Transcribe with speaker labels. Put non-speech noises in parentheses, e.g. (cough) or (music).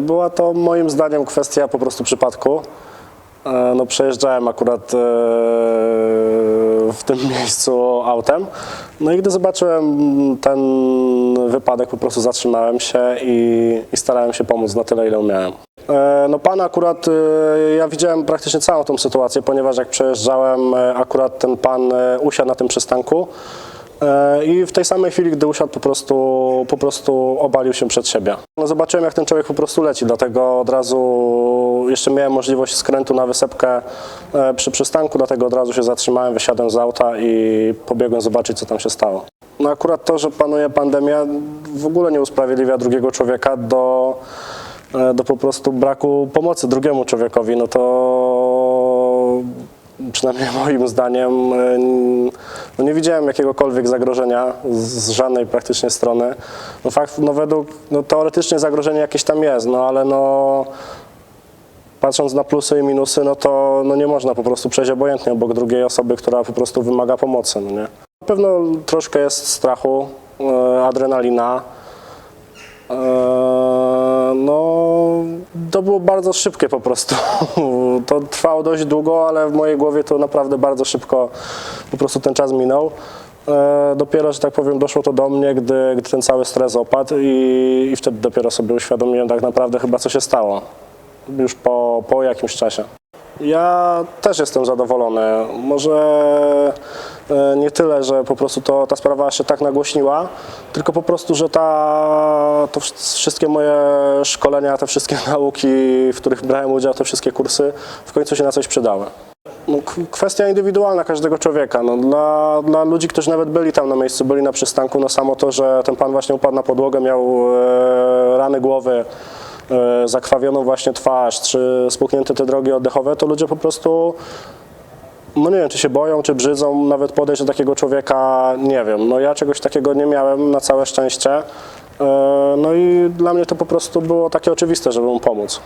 Speaker 1: Była to moim zdaniem kwestia po prostu przypadku. E, No, przejeżdżałem akurat e, w tym (laughs) miejscu autem. No i gdy zobaczyłem ten wypadek, po prostu zatrzymałem się i, i starałem się pomóc na tyle, ile umiałem. E, No pan akurat, ja widziałem praktycznie całą tą sytuację, ponieważ jak przejeżdżałem, akurat ten pan usiadł na tym przystanku i w tej samej chwili, gdy usiadł, po prostu, po prostu obalił się przed siebie. No zobaczyłem, jak ten człowiek po prostu leci, dlatego od razu jeszcze miałem możliwość skrętu na wysepkę e, przy przystanku, dlatego od razu się zatrzymałem, wysiadłem z auta i pobiegłem zobaczyć, co tam się stało. No akurat to, że panuje pandemia, w ogóle nie usprawiedliwia drugiego człowieka do, e, do po prostu braku pomocy drugiemu człowiekowi. No to przynajmniej (laughs) moim zdaniem, e, no nie widziałem jakiegokolwiek zagrożenia z, żadnej praktycznie strony. No fakt, no według, no teoretycznie zagrożenie jakieś tam jest, no ale no patrząc na plusy i minusy, no to no nie można po prostu przejść obojętnie obok drugiej osoby, która po prostu wymaga pomocy, no nie? Na pewno troszkę jest strachu, e, adrenalina. To było bardzo szybkie po prostu. (laughs) To trwało dość długo, ale w mojej głowie to naprawdę bardzo szybko po prostu ten czas minął. E, Dopiero, że tak powiem, doszło to do mnie, gdy, gdy ten cały stres opadł i, i wtedy dopiero sobie uświadomiłem tak naprawdę chyba, co się stało. Już po, po jakimś czasie. Ja też jestem zadowolony. Może e, nie tyle, że po prostu to, ta sprawa się tak nagłośniła, tylko po prostu, że ta, to wsz- wszystkie moje szkolenia, te wszystkie (laughs) nauki, w których brałem udział, te wszystkie kursy, w końcu się na coś przydały. No, kwestia indywidualna każdego człowieka. No, dla, dla ludzi, którzy nawet byli tam na miejscu, byli na przystanku, no samo to, że ten pan właśnie upadł na podłogę, miał e, rany głowy, zakrwawioną właśnie twarz, czy spuchnięte te drogi oddechowe, to ludzie po prostu, no nie wiem, czy się boją, czy brzydzą nawet podejść do takiego człowieka, nie wiem. No ja czegoś takiego nie miałem, na całe szczęście. E, No i dla mnie to po prostu było takie oczywiste, żeby mu pomóc.